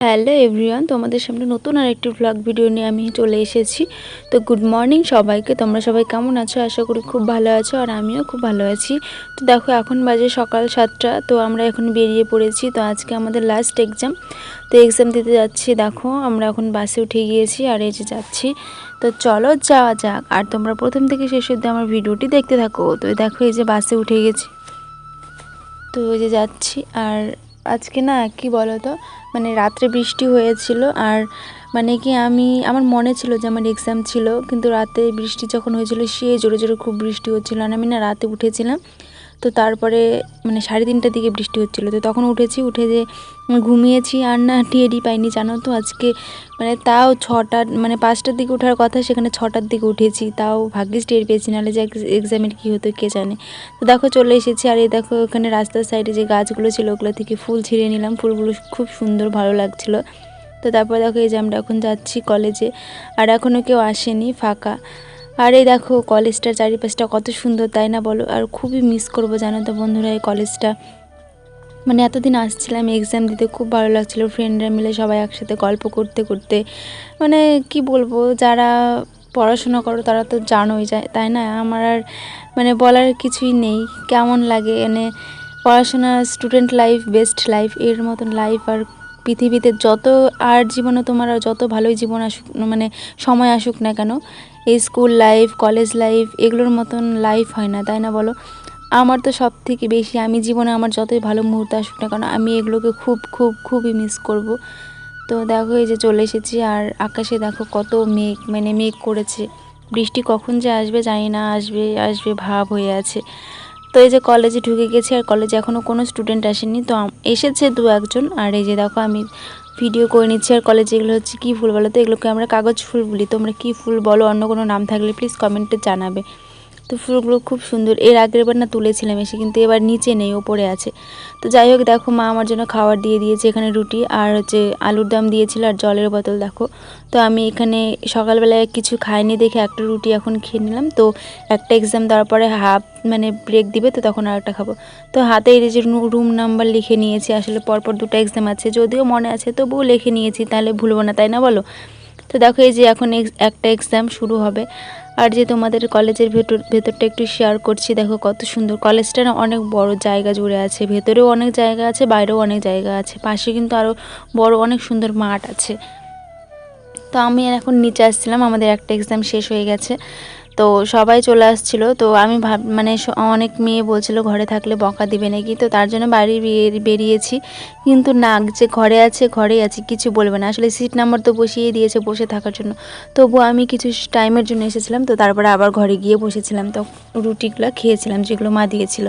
Hello everyone তোমাদের সামনে নতুন আর একটি ভ্লগ ভিডিও নিয়ে আমি চলে এসেছি। তো গুড মর্নিং সবাইকে, তোমরা সবাই কেমন আছো? আশা করি খুব ভালো আছো আর আমিও খুব ভালো আছি। তো দেখো, এখন বাজে সকাল সাতটা, তো আমরা এখন বেরিয়ে পড়েছি। তো আজকে আমাদের লাস্ট এক্সাম তো এক্সাম দিতে যাচ্ছি, দেখো, আমরা এখন বাসে উঠে গিয়েছি আর এই যে যাচ্ছি। তো চলো যাওয়া যাক। আর তোমরা প্রথম থেকে শেষ অব্দি আমার ভিডিওটি দেখতে থাকো। তো দেখো, এই যে বাসে উঠে গেছি। তো ওই যে যাচ্ছি আর আজকে না, কি বলতো? মানে রাত্রে বৃষ্টি হয়েছিল আর মানে কি আমি, আমার মনে ছিল যে আমার এক্সাম ছিল, কিন্তু রাতে বৃষ্টি যখন হয়েছিল সে জোরে জোরে খুব বৃষ্টি হচ্ছিল। আর আমি না রাতে উঠেছিলাম তো তারপরে মানে সাড়ে তিনটার দিকে বৃষ্টি হচ্ছিল। তো তখন উঠেছি, উঠে যে ঘুমিয়েছি আর না টেরই পাইনি, জানো তো? আজকে মানে তাও ছটার মানে পাঁচটার দিকে ওঠার কথা, সেখানে ছটার দিকে উঠেছি। তাও ভাগ্যিস টের পেয়েছি, নাহলে যে এক্সামের কী হতো, কে জানে? তো দেখো চলে এসেছি, আর এই দেখো ওখানে রাস্তার সাইডে যে গাছগুলো ছিল, ওগুলো থেকে ফুল ছিঁড়ে নিলাম। ফুলগুলো খুব সুন্দর, ভালো লাগছিল। তো তারপর দেখো এই যে আমরা এখন যাচ্ছি কলেজে আর এখনও কেউ আসেনি, ফাঁকা। আর এই দেখো, কলেজটার চারিপাশটা কত সুন্দর, তাই না বলো? আর খুবই মিস করব জানো তো বন্ধুরা এই কলেজটা। মানে এতদিন আসছিলাম এক্সাম দিতে খুব ভালো লাগছিল ফ্রেন্ডরা মিলে সবাই একসাথে গল্প করতে করতে। মানে কি বলব, যারা পড়াশোনা করো তারা তো জানোই যায় তাই না? আমার আর মানে বলার কিছুই নেই, কেমন লাগে? মানে পড়াশোনা স্টুডেন্ট লাইফ বেস্ট লাইফ এর মতন লাইফ আর পৃথিবীতে যত আর জীবনে তোমার আর যত ভালোই জীবন আসুক মানে সময় আসুক না কেন, এই স্কুল লাইফ, কলেজ লাইফ, এগুলোর মতন লাইফ হয় না, তাই না বলো? আমার তো সব থেকে বেশি, আমি জীবনে আমার যতই ভালো মুহূর্ত আসুক না কেন, আমি এগুলোকে খুব খুব, খুবই মিস করব। তো দেখো এই যে চলে এসেছি, আর আকাশে দেখো কত মেঘ মানে মেঘ করেছে। বৃষ্টি কখন যে আসবে জানি না, আসবে আসবে ভাব হয়ে আছে। তো এই যে কলেজে ঢুকে গেছি আর কলেজে এখনও কোনো স্টুডেন্ট আসেনি। তো এসেছে দু একজন আর এই যে দেখো আমি ভিডিও করে নিচ্ছি আর কলেজে এগুলো হচ্ছে কী ফুল বলো তো? এগুলোকে আমরা কাগজ ফুল বলি। তোমরা কী ফুল বলো? অন্য কোনো নাম থাকলে প্লিজ কমেন্টে জানাবে। তো ফুলগুলো খুব সুন্দর। এর আগের বার না তুলেছিলাম এসে, কিন্তু এবার নিচে নেই, ওপরে আছে। তো যাই হোক, দেখো মা আমার জন্য খাবার দিয়ে দিয়েছে এখানে রুটি আর হচ্ছে আলুর দাম দিয়েছিল আর জলের বোতল, দেখো। তো আমি এখানে সকালবেলায় কিছু খাইনি দেখে একটা রুটি এখন খেয়ে নিলাম। তো একটা এক্সাম দেওয়ার পরে হাফ মানে ব্রেক দিবে, তো তখন আর একটা খাব। তো হাতে এই যে রুম নাম্বার লিখে নিয়েছি, আসলে পরপর দুটো এক্সাম আছে। যদিও মনে আছে, তবুও লিখে নিয়েছি, তাহলে ভুলবো না, তাই না বলো? তো দেখো এই যে এখন একটা এক্সাম শুরু হবে। আর যে তোমাদের কলেজের ভেতর, ভেতরটা একটু শেয়ার করছি, দেখো কত সুন্দর। কলেজটা না অনেক বড় জায়গা জুড়ে আছে, ভেতরেও অনেক জায়গা আছে, বাইরেও অনেক জায়গা আছে, পাশে কিন্তু আরও বড় অনেক সুন্দর মাঠ আছে। তো আমি এখন নিচে আসছিলাম, আমাদের একটা এক্সাম শেষ হয়ে গেছে। তো সবাই চলে আসছিল। তো আমি ভাব মানে অনেক মেয়ে বলছিল ঘরে থাকলে বকা দিবে নাকি? তো তার জন্য বাড়ি বেরিয়েছি। কিন্তু না, যে ঘরে আছে, ঘরেই আছে, কিছু বলবে না। আসলে সিট নাম্বার তো বসিয়ে দিয়েছে বসে থাকার জন্য। তবু আমি কিছু টাইমের জন্য এসেছিলাম। তো তারপরে আবার ঘরে গিয়ে বসেছিলাম। তো রুটিগুলো খেয়েছিলাম, যেগুলো মা দিয়েছিল।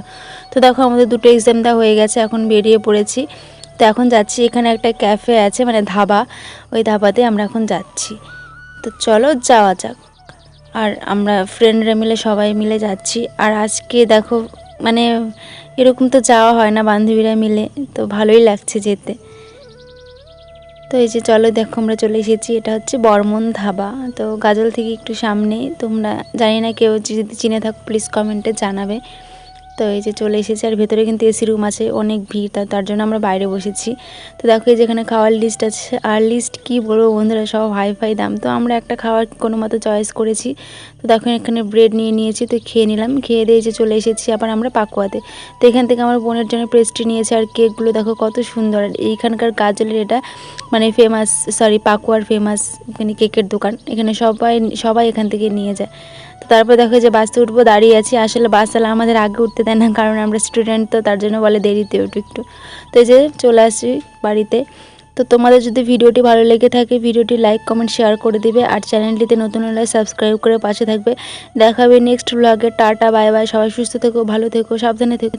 তো দেখো আমাদের দুটো এক্সাম দেওয়া হয়ে গেছে, এখন বেরিয়ে পড়েছি। তো এখন যাচ্ছি, এখানে একটা ক্যাফে আছে মানে ধাবা। ওই ধাবাতে আমরা এখন যাচ্ছি। তো চলো যাওয়া যাক। আর আমরা ফ্রেন্ডরা মিলে, সবাই মিলে যাচ্ছি। আর আজকে দেখো মানে এরকম তো যাওয়া হয় না, বান্ধবীরা মিলে, তো ভালোই লাগছে যেতে। তো এই যে চলো, দেখো আমরা চলে এসেছি, এটা হচ্ছে বর্মন ধাবা। তো গাজল থেকে একটু সামনে, তোমরা জানি না কেউ যদি চিনে থাকো প্লিজ কমেন্টে জানাবে। তো এই যে চলে এসেছি, আর ভেতরে কিন্তু এসি রুম আছে, অনেক ভিড়, তা তার জন্য আমরা বাইরে বসেছি। তো দেখো এই যেখানে খাওয়ার লিস্ট আছে, আর লিস্ট কি বলব বন্ধুরা, সব হাই ফাই দাম। তো আমরা একটা খাওয়ার কোনো মতো চয়েস করেছি। তো দেখো এখানে ব্রেড নিয়ে নিয়েছি, তো খেয়ে নিলাম। খেয়ে দিয়ে যে চলে এসেছি আবার আমরা পাকুয়াতে। তো এখান থেকে আমার বোনের জন্য পেস্ট্রি নিয়েছি, আর কেকগুলো দেখো কত সুন্দর। এইখানকার গাজলের এটা মানে ফেমাস সরি পাকুয়ার ফেমাস মানে কেকের দোকান। এখানে সবাই সবাই এখান থেকে নিয়ে যায়। তো তারপর দেখো যে বাসে উঠবো, দাঁড়িয়ে আছি। আসলে বাস চালা আমাদের আগে উঠতে দেয় না, কারণ আমরা স্টুডেন্ট তো, তার জন্য বলে দেরিতে উঠু একটু। তো এই যে চলে আসি বাড়িতে। তো তোমাদের যদি ভিডিওটি ভালো লেগে থাকে, ভিডিওটি লাইক কমেন্ট শেয়ার করে দিবে। আর চ্যানেলটিতে নতুন হলে সাবস্ক্রাইব করে পাশে থাকবে। দেখাবে নেক্সট ব্লগে টাটা বাই বাই সবাই সুস্থ থেকো, ভালো থেকো, সাবধানে থেকো।